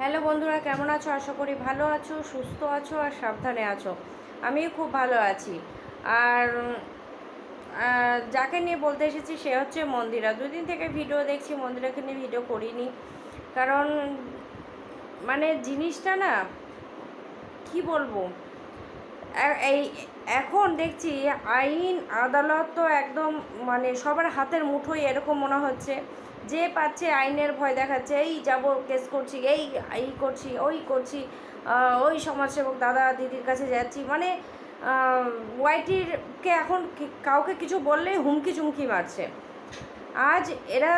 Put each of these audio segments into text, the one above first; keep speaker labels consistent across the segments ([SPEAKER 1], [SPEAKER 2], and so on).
[SPEAKER 1] Hello বন্ধুরা, কেমন আছো? আশা করি ভালো আছো, সুস্থ আছো আর সাবধানে আছো। আমিও খুব ভালো আছি। আর যাকে নিয়ে বলতে এসেছি সে হচ্ছে মন্দিরা। দুদিন থেকে ভিডিও দেখছি, মন্দিরাকে নিয়ে ভিডিও করিনি। কারণ মানে জিনিসটা না, কি বলব? এই, এখন দেখছি আইন, আদালত তো একদম মানে সবার হাতের মুঠোই এরকম মনে হচ্ছে। যে পাচ্ছে আইনের ভয় দেখাচ্ছে, এই যাব, কেস করছি, এই এই করছি, ওই করছি ওই সমাজসেবক দাদা দিদির কাছে যাচ্ছি। মানে ওয়াইটিরকে এখন কাউকে কিছু বললেই হুমকি চুমকি মারছে। আজ এরা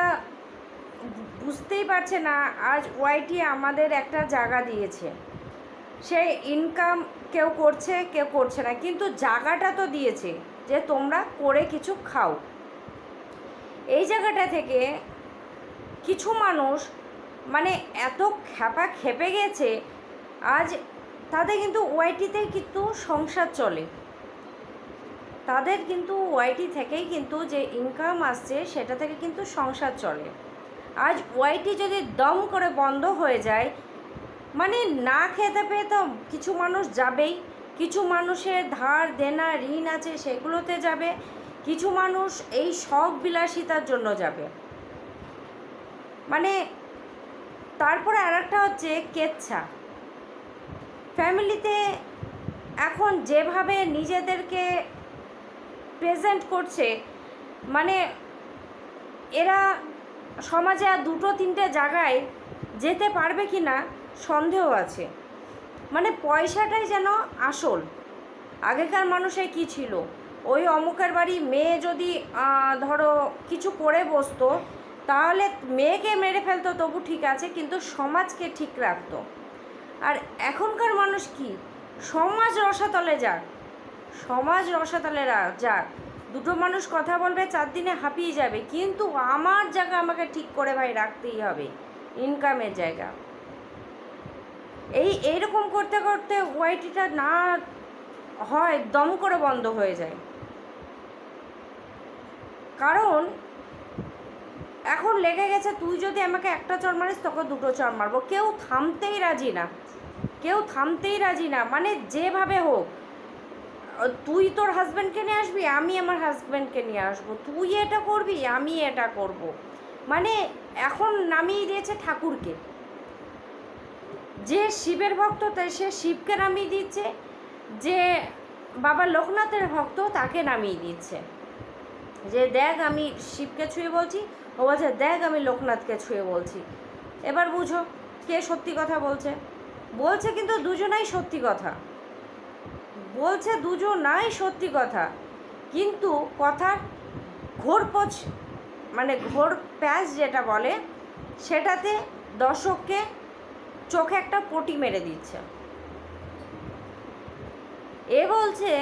[SPEAKER 1] বুঝতেই পারছে না, আজ ওয়াইটি আমাদের একটা জায়গা দিয়েছে। সে ইনকাম কেউ করছে কেউ করছে না, কিন্তু জায়গাটা তো দিয়েছে যে তোমরা করে কিছু খাও। এই জায়গাটা থেকে কিছু মানুষ মানে এত খ্যাপা খেপে গেছে, আজ তাদের কিন্তু ওয়াইটিতেই কিন্তু সংসার চলে। তাদের কিন্তু ওয়াইটি থেকেই কিন্তু যে ইনকাম আসছে, সেটা থেকে কিন্তু সংসার চলে। আজ ওয়াইটি যদি দম করে বন্ধ হয়ে যায় মানে না খেতে পেয়ে তো কিছু মানুষ যাবেই। কিছু মানুষের ধার, দেনা, ঋণ আছে, সেগুলোতে যাবে। কিছু মানুষ এই শখ বিলাসিতার জন্য যাবে। মানে তারপরে আর একটা হচ্ছে কেচ্ছা। ফ্যামিলিতে এখন যেভাবে নিজেদেরকে প্রেজেন্ট করছে মানে এরা সমাজে আর দুটো তিনটে জায়গায় যেতে পারবে কি না সন্দেহ আছে। মানে পয়সাটাই যেন আসল। আগেকার মানুষের কি ছিল? ওই অমুকের বাড়ি মেয়ে যদি ধরো কিছু করে বসতো তাহলে মেয়েকে মেরে ফেলতো, তবু ঠিক আছে, কিন্তু সমাজকে ঠিক রাখতো। আর এখনকার মানুষ কি? সমাজ রসাতলে যাক, সমাজ রসাতলে যাক। দুটো মানুষ কথা বলবে, চার দিনে হাঁপিয়ে যাবে, কিন্তু আমার জায়গা আমাকে ঠিক করে ভাই রাখতেই হবে ইনকামের জায়গা। এই এইরকম করতে করতে ওয়াইটিটা না হয়, দম করে বন্ধ হয়ে যায়। কারণ এখন লেগে গেছে, তুই যদি আমাকে একটা চর মারিস, তোকে দুটো চর মারবো। কেউ থামতেই রাজি না। কেউ থামতেই রাজি না। মানে যেভাবে হোক, তুই তোর হাজব্যান্ডকে নিয়ে আসবি, আমি আমার হাজব্যান্ডকে নিয়ে আসব। তুই এটা করবি, আমি এটা করব। মানে এখন নামিয়ে দিয়েছে ঠাকুরকে। যে শিবের ভক্ত তা সে শিবকে নামিয়ে দিচ্ছে। যে বাবা লোকনাথের ভক্ত, তাকে নামিয়ে দিচ্ছে। যে দেখ, আমি শিবকে ছুঁয়ে বলছি ও বলছে, দেখ আমি লোকনাথকে ছুঁয়ে বলছি। এবার বুঝো কে সত্যি কথা বলছে। বলছে কিন্তু দুজনাই সত্যি কথা। বলছে দুজনাই সত্যি কথা, কিন্তু কথার ঘোরপোচ মানে ঘোর প্যাচ যেটা বলে, সেটাতে দর্শককে চোখে একটা পটি মেরে দিচ্ছে। এ বলছে,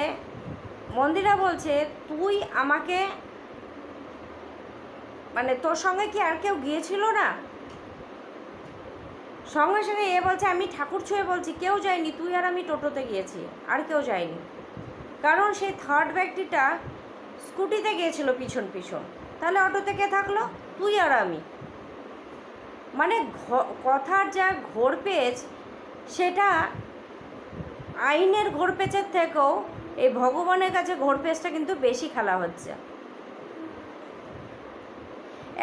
[SPEAKER 1] মন্দিরা বলছে, তুই আমাকে মানে তোর সঙ্গে কি আর কেউ গিয়েছিল না? সঙ্গে সঙ্গে এ বলছে, আমি ঠাকুর ছুঁয়ে বলছি, কেউ যায়নি, তুই আর আমি টোটোতে গিয়েছি, আর কেউ যায়নি। কারণ সেই থার্ড ব্যক্তিটা স্কুটিতে গিয়েছিল পিছন পিছন। তাহলে অটোতে কে থাকল? তুই আর আমি। মানে কথার যা ঘোর পেজ সেটা আইনের ঘোর পেচের থেকেও এই ভগবানের কাছে ঘোর পেজটা কিন্তু বেশি খেলা হচ্ছে।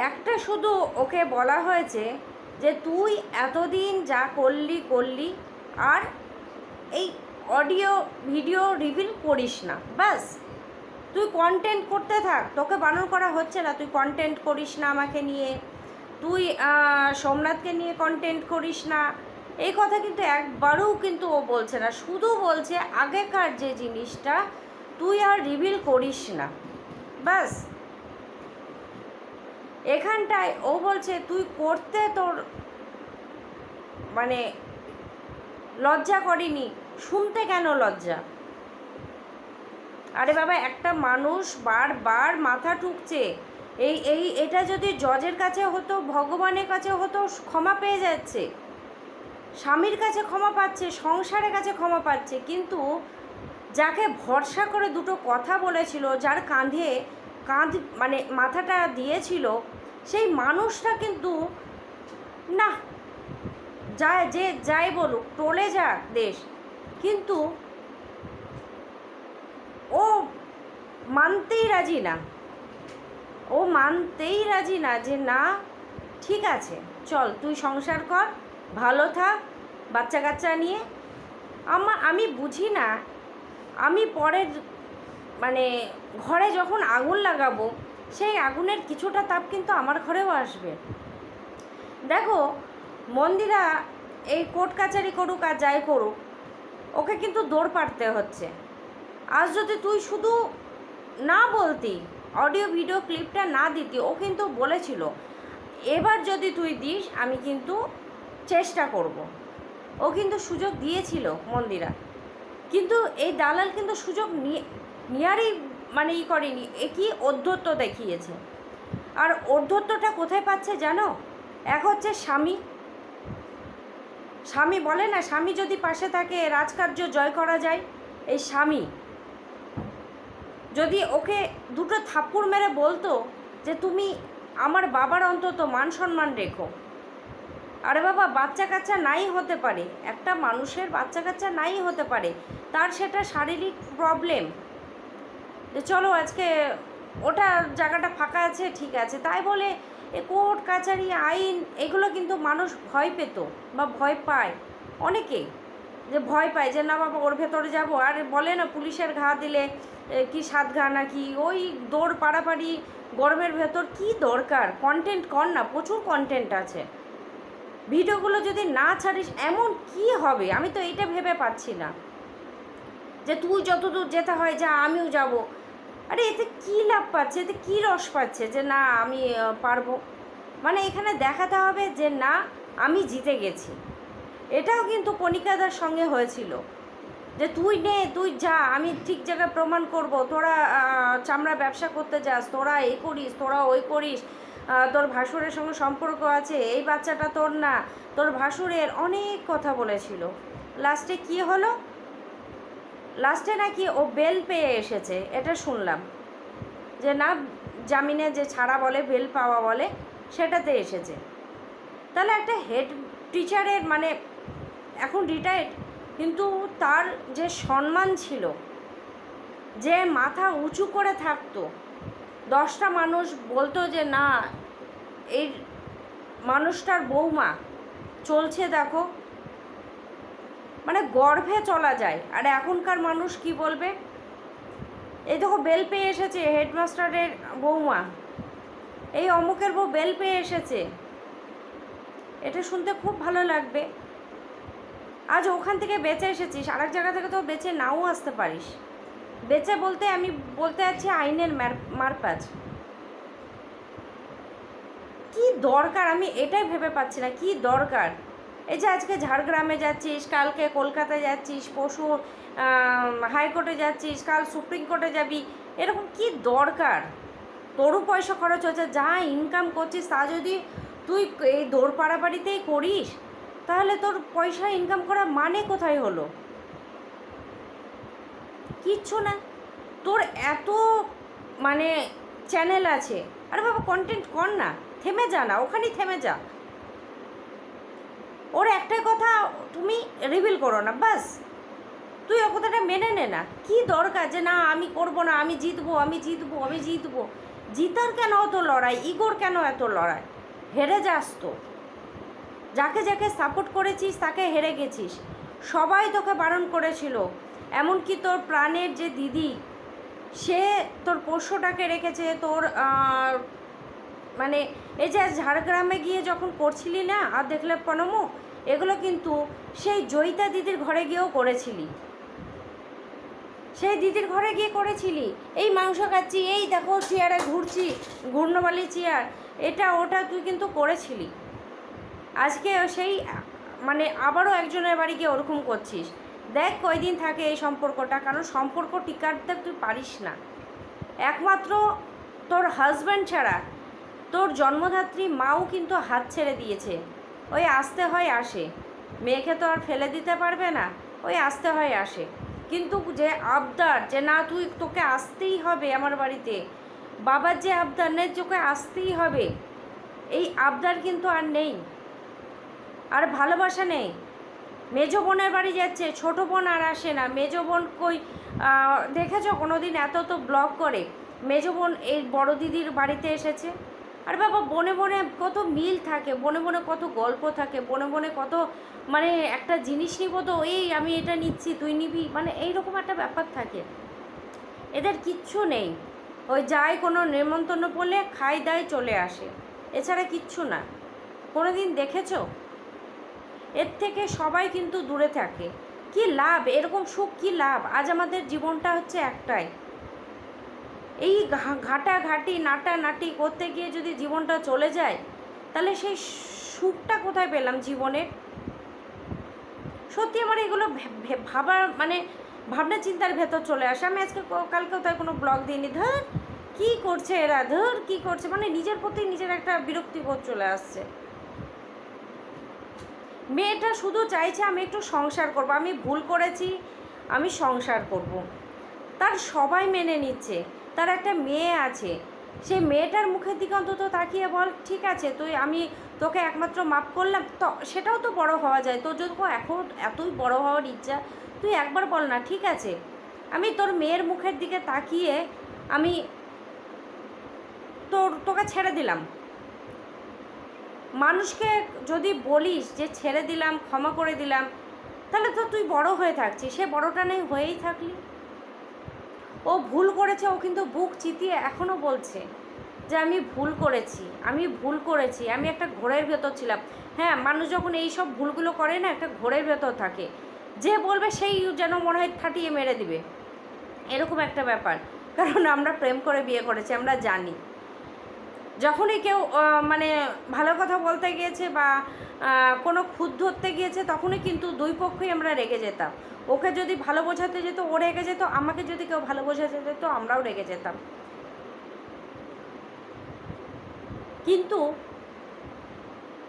[SPEAKER 1] একটা শুধু ওকে বলা হয়েছে যে তুই এতদিন যা করলি করলি আর এই অডিও, ভিডিও রিভিল করিস না। ব্যাস। তুই কন্টেন্ট করতে থাক। তোকে বারণ করা হচ্ছে না। তুই কন্টেন্ট করিস না আমাকে নিয়ে। তুই সোমনাথকে নিয়ে কন্টেন্ট করিস না। এই কথা কিন্তু একবারও কিন্তু ও বলছে না। শুধু বলছে আগেকার যে জিনিসটা তুই আর রিভিল করিস না। ব্যাস। এখানটায় ও বলছে, তুই করতে তোর মানে লজ্জা করিনি। শুনতে কেন লজ্জা? আরে বাবা, একটা মানুষ বারবার মাথা ঠুকছে। এই এই, এটা যদি জজের কাছে হতো, ভগবানের কাছে হতো, ক্ষমা পেয়ে যাচ্ছে। স্বামীর কাছে ক্ষমা পাচ্ছে, সংসারের কাছে ক্ষমা পাচ্ছে, কিন্তু যাকে ভরসা করে দুটো কথা বলেছিল, যার কাঁধে কাঁধ মানে মাথাটা দিয়েছিল সেই মানুষটা কিন্তু না, যায় যে যাই বলুক, টলে যাক দেশ। কিন্তু ও মানতেই রাজি না। ও মানতেই রাজি না যে না, ঠিক আছে, চল তুই সংসার কর, ভালো থাক বাচ্চা কাচ্চা নিয়ে। আমার আমি বুঝি না, আমি পরের মানে ঘরে যখন আগুন লাগাবো সেই আগুনের কিছুটা তাপ কিন্তু আমার ঘরেও আসবে। দেখো, মন্দিরা এই কোর্ট কাচারি করুক আর যাই করুক, ওকে কিন্তু দৌড় পাড়তে হচ্ছে। আজ যদি তুই শুধু না বলতি অডিও ভিডিও ক্লিপটা না দিতি, ও কিন্তু বলেছিল, এবার যদি তুই দিস, আমি কিন্তু চেষ্টা করব। ও কিন্তু সুযোগ দিয়েছিল মন্দিরা। কিন্তু এই দালাল কিন্তু সুযোগ নিয়ে নেওয়ারই মানে ই করেনি, এ কি অধ্যত্ব দেখিয়েছে? আর অধ্যত্বটা কোথায় পাচ্ছে জানো? এক হচ্ছে স্বামী। স্বামী বলে না, স্বামী যদি পাশে থাকে, রাজকার্য জয় করা যায়, এই স্বামী। যদি ওকে দুটো থাপ্পড় মেরে বলতো যে তুমি আমার বাবার অন্তত মান সম্মান রেখো। আরে বাবা, বাচ্চা কাচ্চা নাই হতে পারে, একটা মানুষের বাচ্চা কাচ্চা নাই হতে পারে, তার সেটা শারীরিক প্রবলেম যে চলো আজকে ওটা জায়গাটা ফাঁকা আছে, ঠিক আছে। তাই বলে এ কোর্ট, কাছারি, আইন এগুলো কিন্তু মানুষ ভয় পেত বা ভয় পায় অনেকে যে ভয় পায় যে না বাবা ওর ভেতরে যাব। আর বলে না পুলিশের ঘা দিলে কি সাত ঘা না কি? ওই দৌড় পাড়াপাড়ি গরমের ভেতর কি দরকার? কন্টেন্ট কর না, প্রচুর কন্টেন্ট আছে। ভিডিওগুলো যদি না ছাড়িস এমন কি হবে? আমি তো এইটা ভেবে পাচ্ছি না। যে তুই যতদূর যেতে হয় যা, আমিও যাব। আরে এতে কী লাভ পাচ্ছে? এতে কী রস পাচ্ছে যে না, আমি পারব? মানে এখানে দেখাতে হবে যে না, আমি জিতে গেছি। এটাও কিন্তু কণিকাদার সঙ্গে হয়েছিল। যে তুই নে, তুই যা, আমি ঠিক জায়গায় প্রমাণ করব। তোরা চামড়া ব্যবসা করতে যাস, তোরা এই করিস, তোরা ওই করিস তোর ভাসুরের সঙ্গে সম্পর্ক আছে, এই বাচ্চাটা তোর না। তোর ভাসুরের অনেক কথা বলেছিল। লাস্টে কি হলো? লাস্টে নাকি ও বেল পেয়ে এসেছে, এটা শুনলাম। যে না, জামিনে যে ছাড়া বলে, বেল পাওয়া বলে, সেটাতে এসেছে। তাহলে একটা হেড টিচারের মানে এখন রিটায়ার্ড কিন্তু তার যে সম্মান ছিল, যে মাথা উঁচু করে থাকতো, দশটা মানুষ বলতো যে, না, এই মানুষটার বৌমা, চলছে দেখো। মানে গর্ভে চলা যায়। আর এখনকার মানুষ কি বলবে? এই দেখো, বেল পেয়ে এসেছে হেডমাস্টারের বৌমা। এই অমুকের বউ বেল পেয়ে এসেছে। এটা শুনতে খুব ভালো লাগবে। আজ ওখান থেকে বেঁচে এসেছিস। আর এক জায়গা থেকে তো বেঁচে নাও আসতে পারিস। বেঁচে বলতে আমি বলতে যাচ্ছি আইনের মার- মারপ্যাচ কি দরকার? আমি এটাই ভেবে পাচ্ছি না। কি দরকার? এই যে আজকে ঝাড়গ্রামে যাচ্ছিস, কালকে কলকাতায় যাচ্ছিস পশু হাইকোর্টে যাচ্ছিস, কাল সুপ্রিম কোর্টে যাবি, এরকম কি দরকার? তোরও পয়সা খরচ হচ্ছে, যা ইনকাম করছিস তা যদি তুই এই দৌড় পাড়াপাড়িতেই করিস, তাহলে তোর পয়সা ইনকাম করা মানে কোথায় হলো? কিচ্ছু না। তোর এত মানে চ্যানেল আছে। আরে বাবা কন্টেন্ট কর না, থেমে যা না, ওখানেই থেমে যা। ওর একটাই কথা তুমি রিভিল করো না, বাস। তুই ও কথাটা মেনে নে না। কি দরকার যে না, আমি করব না, আমি জিতবো আমি জিতবো আমি জিতবো? জিতার কেন অত লড়াই? ইগোর কেন এত লড়াই? হেরে যাস তো। যাকে যাকে সাপোর্ট করেছিস, তাকে হেরে গেছিস। সবাই তোকে বারণ করেছিল। এমনকি তোর প্রাণের যে দিদি, সে তোর পোষ্যটাকে রেখেছে, তোর মানে এই যে ঝাড়গ্রামে গিয়ে যখন করছিলি না আর দেখলে প্রণমো এগুলো কিন্তু সেই জয়িতা দিদির ঘরে গিয়েও করেছিলি। সেই দিদির ঘরে গিয়ে করেছিলি। এই মাংস খাচ্ছি, এই দেখো চেয়ারে ঘুরছি, ঘূর্ণবালি চেয়ার এটা ওটা তুই কিন্তু করেছিলি। আজকে সেই মানে আবারও একজনের বাড়ি গিয়ে ওরকম করছিস। দেখ কয়দিন থাকে এই সম্পর্কটা, কারণ সম্পর্ক টিকাতে তুই পারিস না। একমাত্র তোর হাজব্যান্ড ছাড়া তোর জন্মধাত্রী মাও কিন্তু হাত ছেড়ে দিয়েছে। ওই আসতে হয় আসে। মেয়েকে তো আর ফেলে দিতে পারবে না। ওই আসতে হয় আসে। কিন্তু যে আবদার, যে না তুই তোকে আসতেই হবে আমার বাড়িতে। বাবার যে আবদার, নেই, তোকে আসতেই হবে। এই আবদার কিন্তু আর নেই। আর ভালোবাসা নেই। মেজো বোনের বাড়ি যাচ্ছে, ছোট বোন আর আসে না। মেজো বোন কই দেখেছ কোনো দিন এত তো ব্লগ করে? মেজো বোন এই বড় দিদির বাড়িতে এসেছে। আর বাবা, বনে বনে কত মিল থাকে, বনে বনে কত গল্প থাকে, বনে বনে কত মানে একটা জিনিস নিব তো, এই আমি এটা নিচ্ছি, তুই নিবি। মানে এইরকম একটা ব্যাপার থাকে। এদের কিচ্ছু নেই। ওই যায় কোনো নেমন্তন্ন পড়লে খাই দায় চলে আসে। এছাড়া কিচ্ছু না। কোনো দিন দেখেছ? এর থেকে সবাই কিন্তু দূরে থাকে। কি লাভ? এরকম সুখ কি লাভ? আজ আমাদের জীবনটা হচ্ছে একটাই। এই ঘাটাঘাটি নাটা নাটি করতে গিয়ে যদি জীবনটা চলে যায়, তাহলে সেই সুখটা কোথায় পেলাম জীবনের? সত্যি আমার এগুলো ভাবার মানে ভাবনা চিন্তার ভেতর চলে আসে। আমি আজকে ক- কালকেও তাই কোনো ব্লগ দিইনি। ধর কী করছে এরা? ধর কী করছে? মানে নিজের প্রতি নিজের একটা বিরক্তিবোধ চলে আসছে। মেয়েটা শুধু চাইছে আমি একটু সংসার করব। আমি ভুল করেছি, আমি সংসার করব। তার সবাই মেনে নিচ্ছে। তার একটা মেয়ে আছে। সেই মেয়েটার মুখের দিকে অন্তত তাকিয়ে বল, ঠিক আছে, তুই, আমি তোকে একমাত্র মাপ করলাম। তো, সেটাও তো বড় হওয়া যায়। তোর যদি এখন এতই বড় হওয়ার ইচ্ছা, তুই একবার বল না, ঠিক আছে? আমি তোর মেয়ের মুখের দিকে তাকিয়ে আমি তোর, তোকে ছেড়ে দিলাম। মানুষকে যদি বলিস যে ছেড়ে দিলাম, ক্ষমা করে দিলাম, তাহলে তো তুই বড় হয়ে থাকছিস। সে বড়টা নেই, হয়েই থাকলি। ও ভুল করেছে, ও কিন্তু বুক চিতিয়ে এখনও বলছে যে আমি ভুল করেছি, আমি ভুল করেছি, আমি একটা ঘোরের ভেতর ছিলাম। হ্যাঁ মানুষ যখন এই সব ভুলগুলো করে না, একটা ঘোরের ভেতর থাকে। যে বলবে সেই যেন মনে হয় ফাটিয়ে মেরে দিবে। এরকম একটা ব্যাপার। কারণ আমরা প্রেম করে বিয়ে করেছি, আমরা জানি। যখনই কেউ মানে ভালো কথা বলতে গিয়েছে বা কোনো খুদ ধরতে গিয়েছে, তখনই কিন্তু দুই পক্ষই আমরা রেগে যেতাম। ওকে যদি ভালো বোঝাতে যেত, ও রেগে যেত, আমাকে যদি কেউ ভালো বোঝাতে যেত, আমরাও রেগে যেতাম। কিন্তু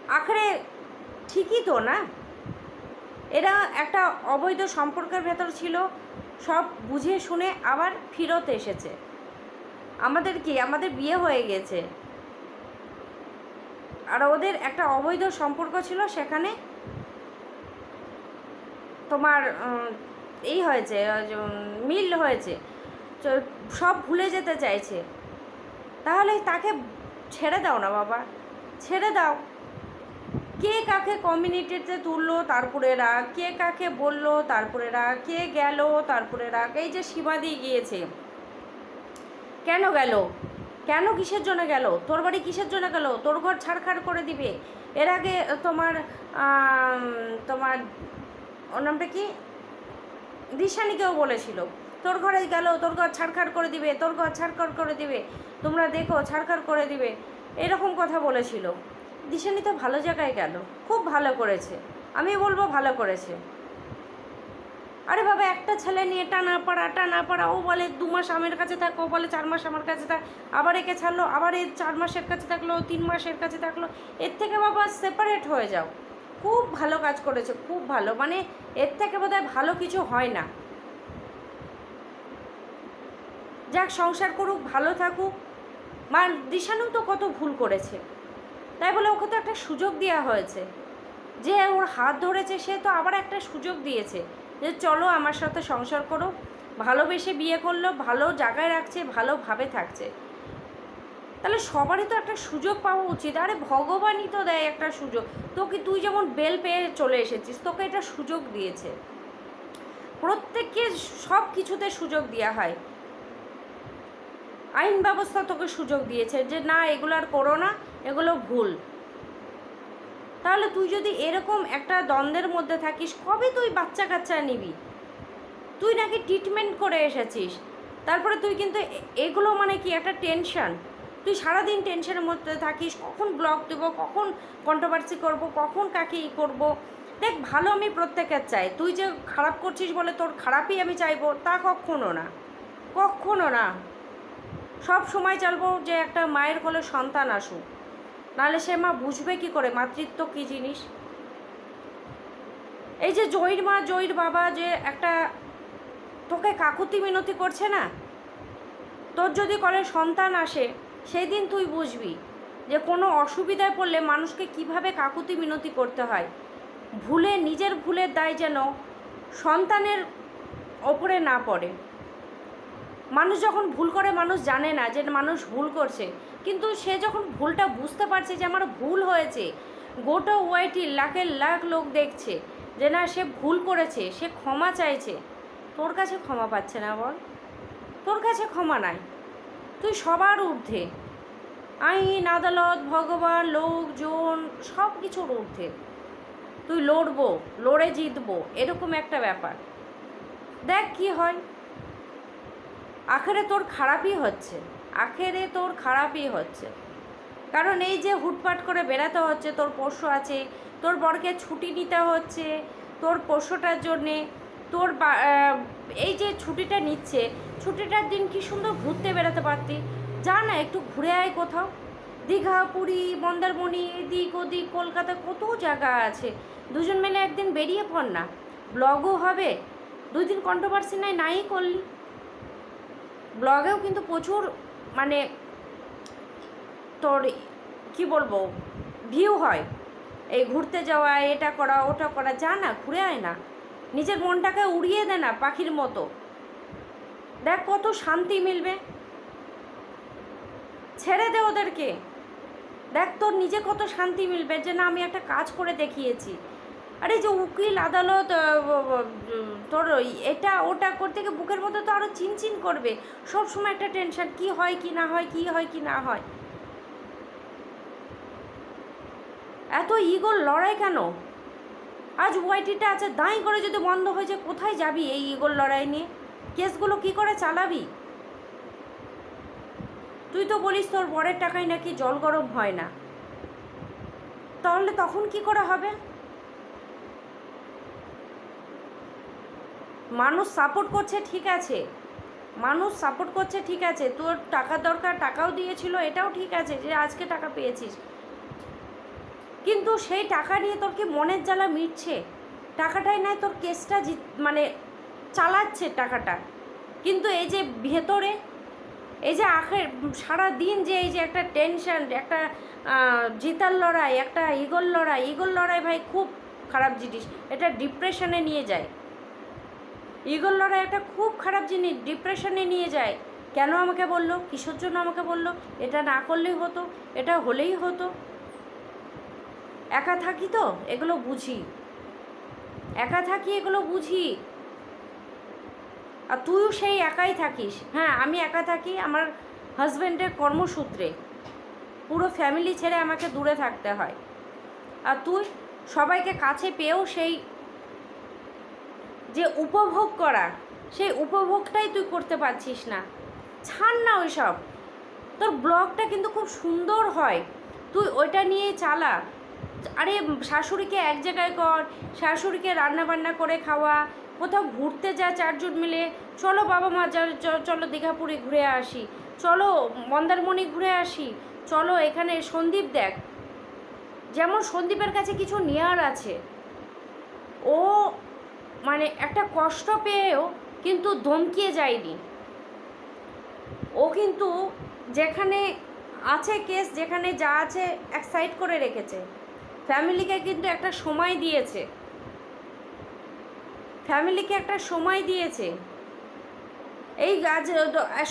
[SPEAKER 1] আখরে ঠিকই তো না? এরা একটা অবৈধ সম্পর্কের ভেতর ছিল, সব বুঝে শুনে আবার ফিরত এসেছে। আমাদের কি, আমাদের বিয়ে হয়ে গেছে। আর ওদের একটা অবৈধ সম্পর্ক ছিল, সেখানে তোমার এই হয়েছে মিল হয়েছে। সব ভুলে যেতে চাইছে। তাহলে তাকে ছেড়ে দাও না বাবা, ছেড়ে দাও। কে কাকে কমিউনিটিতে তুললো, তারপরে রাগ। কে কাকে বলল, তারপরে রাগ। কে গেল, তারপরে রাগ। এই যে সীমাদি গিয়েছে। কেন গেল? কেন কিসের জন্য গেল? তোর বাড়ি কিসের জন্য গেল? তোর ঘর ছাড়খাড় করে দিবে। এর আগে তোমার তোমার ওর নামটা কি? দিশানিকেও বলেছিল। তোর ঘরে গেল, তোর ঘর ছাড়খাড় করে দিবে, তোর ঘর ছাড়খাড় করে দিবে, তোমরা দেখো ছাড়খাড় করে দিবে, এরকম কথা বলেছিল। দিশানি তো ভালো জায়গায় গেল, খুব ভালো করেছে আমি বলব ভালো করেছে। আরে বাবা, একটা ছেলে নিয়ে টানা পাড়া টানা পাড়া, ও বলে দু মাস আমার কাছে থাক, ও বলে চার মাস আমার কাছে থাক, আবার একে ছাড়লো, আবার এর চার মাসের কাছে থাকল, তিন মাসের কাছে থাকল, এর থেকে বাবা সেপারেট হয়ে যাও। খুব ভালো কাজ করেছে, খুব ভালো। মানে এর থেকে বোধহয় ভালো কিছু হয় না। যাক, সংসার করুক, ভালো থাকুক। মা দিশানু তো কত ভুল করেছে। তাই বলে ওকে তো একটা সুযোগ দেওয়া হয়েছে। যে ওর হাত ধরেছে, সে তো আবার একটা সুযোগ দিয়েছে। যে চলো আমার সাথে সংসার করো। ভালোবেসে বিয়ে করল, ভালো জায়গায় রাখছে ভালোভাবে থাকছে। তাহলে সবারই তো একটা সুযোগ পাওয়া উচিত। আরে ভগবানই তো দেয় একটা সুযোগ। তোকে তুই যেমন বেল পেয়ে চলে এসেছিস, তোকে এটা সুযোগ দিয়েছে। প্রত্যেককে সব কিছুতে সুযোগ দেওয়া হয়। আইন ব্যবস্থা তোকে সুযোগ দিয়েছে যে, না, এগুলো আর করো না, এগুলো ভুল। তাহলে তুই যদি এরকম একটা দ্বন্দ্বের মধ্যে থাকিস, কবে তুই বাচ্চা কাচ্চা নিবি? তুই নাকি ট্রিটমেন্ট করে এসেছিস। তারপরে তুই কিন্তু এগুলো মানে কি একটা টেনশন তুই সারাদিন টেনশনের মধ্যে থাকিস, কখন ব্লগ দেবো, কখন কন্ট্রোভার্সি করব, কখন কাকে ই করব? দেখ, ভালো আমি প্রত্যেকের চাই। তুই যে খারাপ করছিস বলে তোর খারাপই আমি চাইব, তা কখনো না। কখনো না। সব সময় চাইব যে একটা মায়ের কোলে সন্তান আসুক। নাহলে সে মা বুঝবে কি করে, মাতৃত্ব কী জিনিস? এই যে জয়ীর মা, জয়ীর বাবা যে একটা, তোকে কাকুতি মিনতি করছে না? তোর যদি কলে সন্তান আসে সেই দিন তুই বুঝবি যে কোনো অসুবিধায় পড়লে মানুষকে কীভাবে কাকুতি মিনতি করতে হয়। ভুলে, নিজের ভুলের দায় যেন সন্তানের ওপরে না পড়ে। মানুষ যখন ভুল করে, মানুষ জানে না যে মানুষ ভুল করছে। কিন্তু সে যখন ভুলটা বুঝতে পারছে যে আমার ভুল হয়েছে, গোটা ওয়াইটি লাখের লাখ লোক দেখছে যে না, সে ভুল করেছে, সে ক্ষমা চাইছে। তোর কাছে ক্ষমা পাচ্ছে না বল? তোর কাছে ক্ষমা নাই। তুই সবার ঊর্ধ্বে। আইন, আদালত, ভগবান লোকজন সব কিছুর ঊর্ধ্বে। তুই লড়বো, লড়ে জিতবো, এরকম একটা ব্যাপার। দেখ কি হয়। আখেরে তোর খারাপই হচ্ছে। আখেরে তোর খারাপই হচ্ছে। কারণ এই যে হুটপাট করে বেড়াতে হচ্ছে, তোর পোষ্য আছে, তোর বরকে ছুটি নিতে হচ্ছে, তোর পোষ্যটার জন্যে, তোর এই যে ছুটিটা নিচ্ছে, ছুটিটার দিন কি সুন্দর ঘুরতে বেড়াতে পারতি? যা না একটু ঘুরে আয় কোথাও। দীঘা, পুরী, মন্দারমণি, এদিক ওদিক, কলকাতা, কত জায়গা আছে। দুজন মিলে একদিন বেরিয়ে পড় না। ব্লগও হবে। দুই দিন কন্ট্রোভার্সি নাই নাই করলি। ব্লগেও কিন্তু প্রচুর মানে তোর কি বলব ভিউ হয়। এই ঘুরতে যাওয়া, এটা করা, ওটা করা, যা না ঘুরে আয় না। নিজের মনটাকে উড়িয়ে দে না পাখির মতো। দেখ কত শান্তি মিলবে। ছেড়ে দে ওদেরকে। দেখ তোর নিজে কত শান্তি মিলবে যে না, আমি একটা কাজ করে দেখিয়েছি। আরে যে উকিল আদালত তোর এটা, ওটা করতে গিয়ে বুকের মধ্যে তো আরও চিনচিন করবে। সব সময় একটা টেনশন, কি হয়, কি না হয়, কি হয়, কি না হয়। এত ইগোর লড়াই কেন? আজ ওয়াইটিটা আছে দাঁই করে যদি বন্ধ হয়ে যায়, কোথায় যাবি এই ইগোর লড়াই নিয়ে? কেসগুলো কি করে চালাবি? তুই তো বলিস তোর বরের টাকায় নাকি জল গরম হয় না। তাহলে তখন কি করে হবে? মানুষ সাপোর্ট করছে, ঠিক আছে। মানুষ সাপোর্ট করছে, ঠিক আছে। তোর টাকা দরকার, টাকাও দিয়েছিল, এটাও ঠিক আছে যে আজকে টাকা পেয়েছিস। কিন্তু সেই টাকা নিয়ে তোর কি মনের জ্বালা মিটছে? টাকাটাই নাই তোর কেসটা জিত মানে চালাচ্ছে টাকাটা। কিন্তু এই যে ভেতরে এই যে আখের সারা দিন যে এই যে একটা টেনশন একটা জিতার লড়াই, একটা ইগল লড়াই ইগল লড়াই ভাই খুব খারাপ জিনিস। এটা ডিপ্রেশনে নিয়ে যায়। ইগল লড়াই একটা খুব খারাপ জিনিস ডিপ্রেশনে নিয়ে যায়। কেন আমাকে বলল? কিসের জন্য আমাকে বলল? এটা না করলেই হতো, এটা হলেই হতো। একা থাকি তো, এগুলো বুঝি। একা থাকি, এগুলো বুঝি। আর তুইও সেই একাই থাকিস। হ্যাঁ আমি একা থাকি, আমার হাজব্যান্ডের কর্মসূত্রে। পুরো ফ্যামিলি ছেড়ে আমাকে দূরে থাকতে হয়। আর তুই সবাইকে কাছে পেয়েও সেই যে উপভোগ করা, সেই উপভোগটাই তুই করতে পারছিস না। ছাড় না ওইসব। তোর ব্লগটা কিন্তু খুব সুন্দর হয়। তুই ওইটা নিয়ে চালা। আরে শাশুড়িকে এক জায়গায় কর, শাশুড়িকে রান্না বান্না করে খাওয়া কোথাও ঘুরতে যা চারজন মিলে, চলো বাবা মা, চলো দীঘাপুরে ঘুরে আসি, চলো মন্দারমণি ঘুরে আসি, চলো এখানে সন্দীপ দেখ। যেমন সন্দীপের কাছে কিছু নেয়ার আছে। ও মানে একটা কষ্ট পেয়েও কিন্তু দমকিয়ে যায়নি। ও কিন্তু যেখানে আছে কেস, যেখানে যা আছে, এক সাইড করে রেখেছে। ফ্যামিলিকে কিন্তু একটা সময় দিয়েছে। ফ্যামিলিকে একটা সময় দিয়েছে। এই আজ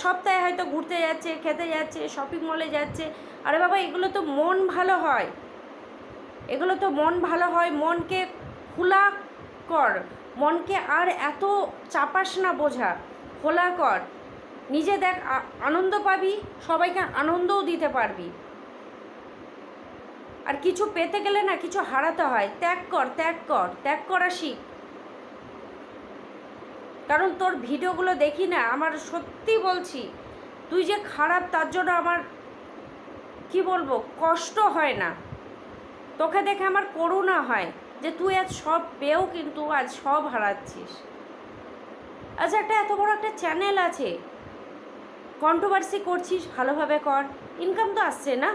[SPEAKER 1] সপ্তাহে হয়তো ঘুরতে যাচ্ছে, খেতে যাচ্ছে শপিং মলে যাচ্ছে। আরে বাবা, এগুলো তো মন ভালো হয়। এগুলো তো মন ভালো হয়, মনকে খোলা কর। মনকে আর এত চাপাস না বোঝা, খোলা কর। নিজে দেখ আনন্দ পাবি, সবাইকে আনন্দও দিতে পারবি। আর কিছু পেতে গেলে না, কিছু হারাতে হয়। ত্যাগ কর ত্যাগ কর, ত্যাগ করা শিখ। কারণ তোর ভিডিওগুলো দেখি না, আমার সত্যি বলছি, তুই যে খারাপ, তার জন্য আমার, কি বলব, কষ্ট হয় না। তোকে দেখে আমার করুণা হয় যে তুই আজ সব পেয়েও কিন্তু আজ সব হারাচ্ছিস। আচ্ছা একটা এত বড় একটা চ্যানেল আছে কন্ট্রোভার্সি করছিস, ভালোভাবে কর ইনকাম তো আসছে না?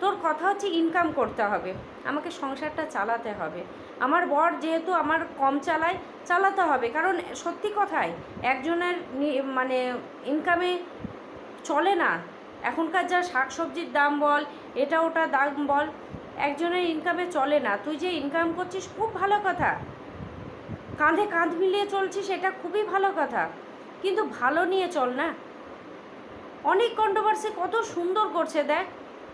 [SPEAKER 1] তোর কথা হচ্ছে ইনকাম করতে হবে, আমাকে সংসারটা চালাতে হবে। আমার বর যেহেতু আমার কম চালায়, চালাতে হবে। কারণ সত্যি কথাই একজনের মানে ইনকামে চলে না। এখনকার যা শাক সবজির দাম বল, এটা ওটা দাম বল, একজনের ইনকামে চলে না। তুই যে ইনকাম করছিস, খুব ভালো কথা। কাঁধে কাঁধ মিলিয়ে চলছিস এটা খুবই ভালো কথা। কিন্তু ভালো নিয়ে চল না। অনেক কন্ট্রোভার্সি কত সুন্দর করছে, দেখ।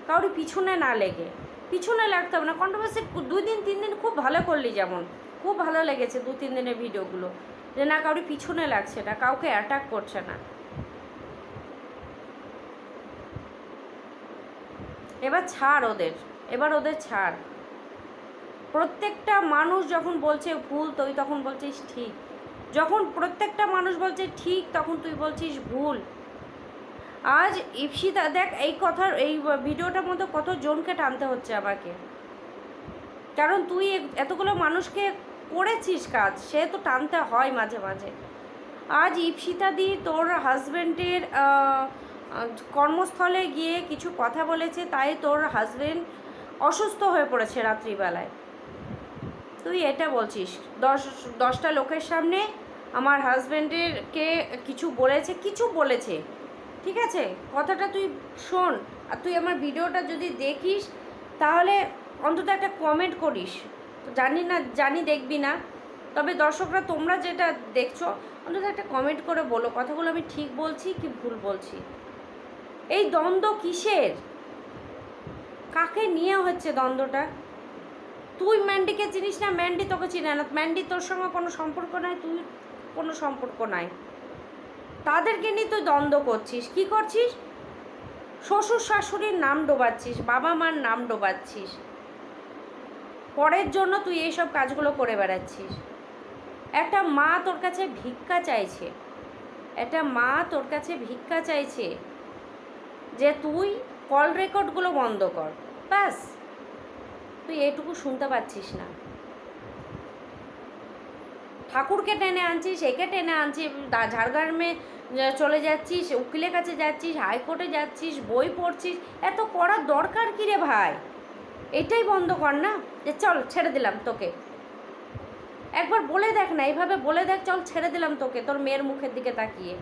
[SPEAKER 1] কাউরি পিছনে না লেগে। পিছনে লাগতে হবে না কন্ট্রোভার্সি দুই দিন, তিন দিন খুব ভালো করলি যেমন। খুব ভালো লেগেছে দু, তিন দিনের ভিডিওগুলো যে না কাউরি পিছনে লাগছে না, কাউকে অ্যাটাক করছে না। এবার ছাড় ওদের, এবার ওদের ছাড়। প্রত্যেকটা মানুষ যখন বলছে, ভুল তুই, তখন বলছিস ঠিক। যখন প্রত্যেকটা মানুষ বলছে, ঠিক, তখন তুই বলছিস ভুল। আজ ইপসিতা দেখ এই কথার, এই ভিডিওটার মধ্যে কত জনকে টানতে হচ্ছে আমাকে? কারণ তুই এতগুলো মানুষকে করেছিস কাজ, সে তো টানতে হয় মাঝে মাঝে। আজ ইপসিতা দি তোর হাজব্যান্ডের কর্মস্থলে গিয়ে কিছু কথা বলেছে, তাই তোর হাজব্যান্ড অসুস্থ হয়ে পড়েছে রাত্রিবেলায়। তুই এটা বলছিস, দশ, দশটা লোকের সামনে আমার হাজব্যান্ডেরকে কিছু বলেছে কিছু বলেছে। ঠিক আছে? কথাটা তুই শোন, আর তুই আমার ভিডিওটা যদি দেখিস, তাহলে অন্তত একটা কমেন্ট করিস। জানি না, জানি দেখবি না। তবে দর্শকরা, তোমরা যেটা দেখছ, অন্তত একটা কমেন্ট করে বলো, কথাগুলো আমি ঠিক বলছি কি ভুল বলছি? এই দ্বন্দ্ব কিসের? কাকে নিয়ে হচ্ছে দ্বন্দ্বটা? তুই ম্যান্ডিকে চিনিস না, ম্যান্ডি তোকে চিনে না। ম্যান্ডি তোর সঙ্গে কোনো সম্পর্ক নাই, তুই কোনো সম্পর্ক নাই। তাদেরকে নিয়ে তুই দ্বন্দ্ব করছিস। কি করছিস? শ্বশুর শাশুড়ির নাম ডোবাচ্ছিস বাবা মার নাম ডোবাচ্ছিস। পরের জন্য তুই এইসব কাজগুলো করে বেড়াচ্ছিস। একটা মা তোর কাছে ভিক্ষা চাইছে। একটা মা তোর কাছে ভিক্ষা চাইছে যে তুই কল রেকর্ডগুলো বন্ধ কর। ব্যাস। তুই এটুকু শুনতে পাচ্ছিস না। ঠাকুরকে টেনে আনছিস একে টেনে আনছিস ঝাড়গ্রামে চলে যাচ্ছিস, উকিলের কাছে যাচ্ছিস, হাইকোর্টে যাচ্ছিস, বই পড়ছিস, এত করার দরকার কী রে ভাই? এটাই বন্ধ কর না? যে চল, ছেড়ে দিলাম তোকে। একবার বলে দেখ না, এইভাবে বলে দেখ, চল, ছেড়ে দিলাম তোকে, তোর মেয়ের মুখের দিকে তাকিয়ে।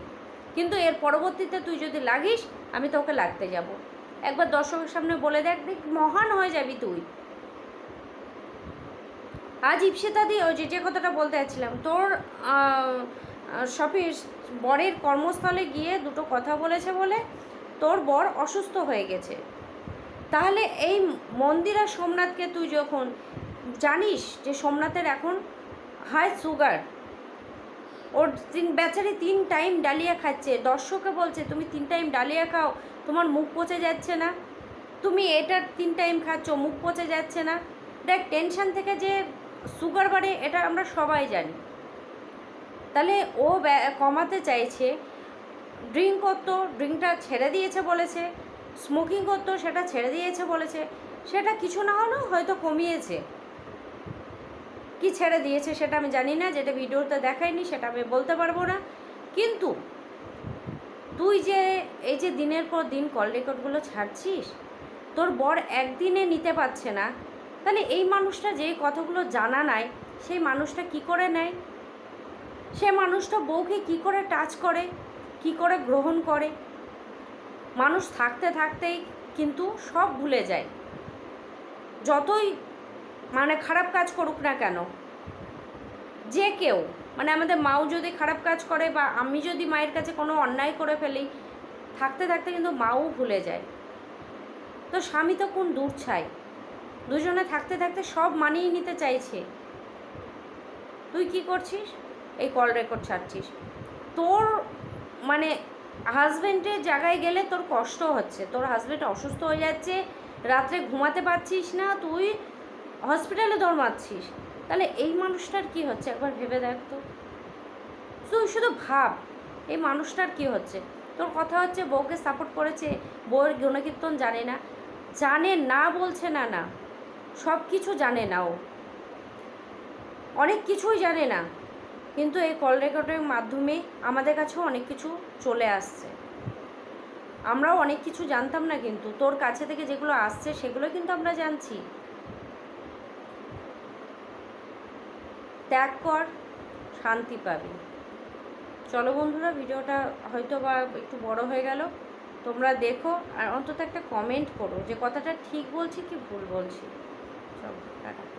[SPEAKER 1] কিন্তু এর পরবর্তীতে তুই যদি লাগিস, আমি তোকে লাগতে যাব। একবার দর্শকের সামনে বলে দেখ দেখ, মহান হয়ে যাবি তুই। আজ ইপসিতা দি ওই যে যে কথাটা বলতে যাচ্ছিলাম, তোর শপিস বরের কর্মস্থলে গিয়ে দুটো কথা বলেছে বলে তোর বর অসুস্থ হয়ে গেছে। তাহলে এই মন্দিরা সোমনাথকে তুই যখন জানিস যে সোমনাথের এখন হাই সুগার ওর তিন, বেচারি তিন টাইম ডালিয়া খাচ্ছে, দর্শকে বলছে, তুমি তিন টাইম ডালিয়া খাও, তোমার মুখ পচে যাচ্ছে না। তুমি এটা তিন টাইম খাচ্ছ, মুখ পচে যাচ্ছে না। দেখ টেনশন থেকে যে সুগার বাড়ে, এটা আমরা সবাই জানি। তাহলে ও কমাতে চাইছে, ড্রিঙ্ক করতো, ড্রিঙ্কটা ছেড়ে দিয়েছে বলেছে, স্মোকিং করতো, সেটা ছেড়ে দিয়েছে বলেছে, সেটা কিছু না হলেও হয়তো কমিয়েছে। কি ছেড়ে দিয়েছে সেটা আমি জানি না, যেটা ভিডিওতে দেখায়নি সেটা আমি বলতে পারব না। কিন্তু তুই যে, এই যে দিনের পর দিন কল রেকর্ডগুলো ছাড়ছিস, তোর বর একদিনে নিতে পারছে না তাহলে এই মানুষটা যে কথাগুলো জানা নাই, সেই মানুষটা কি করে নেয়? সে মানুষটা বউকে কি করে টাচ করে, কি করে গ্রহণ করে? মানুষ থাকতে থাকতেই কিন্তু সব ভুলে যায়। যতই মানে খারাপ কাজ করুক না কেন, যে কেউ মানে আমাদের মাও যদি খারাপ কাজ করে বা আমি যদি মায়ের কাছে কোনো অন্যায় করে ফেলি, থাকতে থাকতে কিন্তু মাও ভুলে যায়। তো স্বামী তো কোন দূর ছাই দুজনে থাকতে থাকতে সব মানিয়ে নিতে চাইছে। তুই কি করছিস? এই কল রেকর্ড ছাড়ছিস। তোর মানে হাজব্যান্ডের জায়গায় গেলে তোর কষ্ট হচ্ছে। তোর হাজব্যান্ড অসুস্থ হয়ে যাচ্ছে, রাত্রে ঘুমাতে পারছিস না, তুই হসপিটালে দৌড়াচ্ছিস তাহলে এই মানুষটার কি হচ্ছে? একবার ভেবে দেখ তো। তুই শুধু ভাব, এই মানুষটার কি হচ্ছে? তোর কথা হচ্ছে বউকে সাপোর্ট করেছে, বউয়ের গুণকীর্তন জানে না জানে না, বলছে না না। সব কিছু জানে না ও। অনেক কিছুই জানে না, কিন্তু এই কল রেকর্ডের মাধ্যমে আমাদের কাছেও অনেক কিছু চলে আসছে। আমরাও অনেক কিছু জানতাম না কিন্তু, তোর কাছে থেকে যেগুলো আসছে সেগুলো কিন্তু আমরা জানছি। ত্যাগ কর, শান্তি পাবি। চলো বন্ধুরা, ভিডিওটা হয়তো বা একটু বড় হয়ে গেল। তোমরা দেখো আর অন্তত একটা কমেন্ট করো যে কথাটা ঠিক বলছি কি ভুল বলছি। চলো টাটা